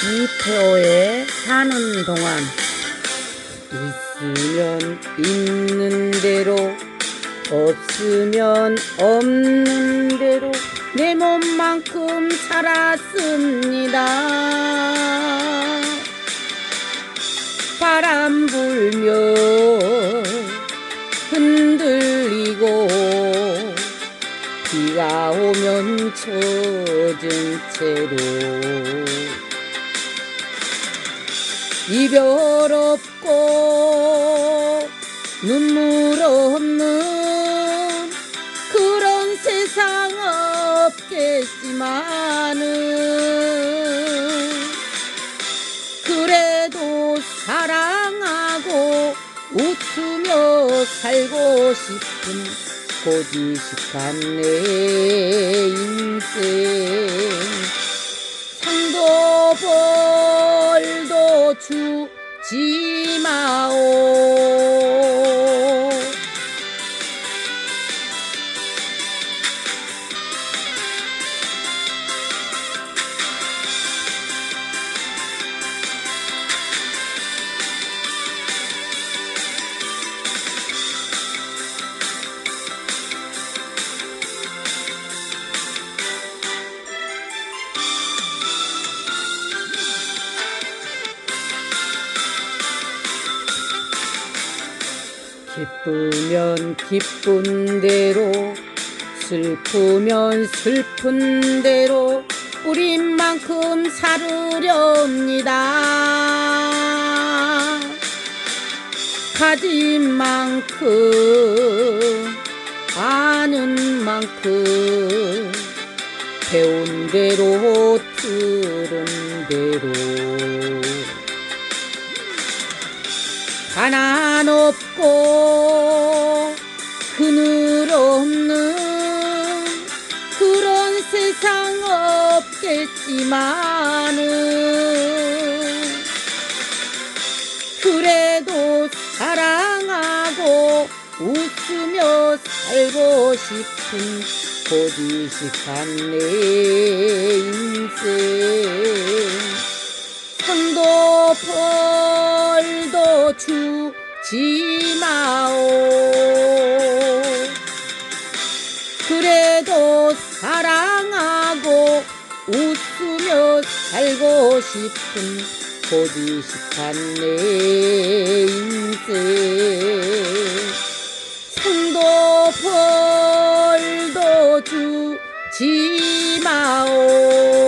이태호에 사는 동안 있으면 있는 대로 없으면 없는 대로 내 몸만큼 살았습니다. 바람 불며 흔들리고 비가 오면 젖은 채로 이별 없고 눈물 없는 그런 세상 없겠지만은 그래도 사랑하고 웃으며 살고 싶은 고지식한 내 인생 벌도 주 기쁘면 기쁜 대로 슬프면 슬픈 대로 우린 만큼 살으렵니다. 가진 만큼 아는 만큼 배운 대로 들은 가난 없고 그늘 없는 그런 세상 없겠지만은 그래도 사랑하고 웃으며 살고 싶은 고지식한 내 인생. 상도 벌도 주 지 마오. 그래도 사랑하고 웃으며 살고 싶은 고지식한 내 인생. 상도 벌도 주지 마오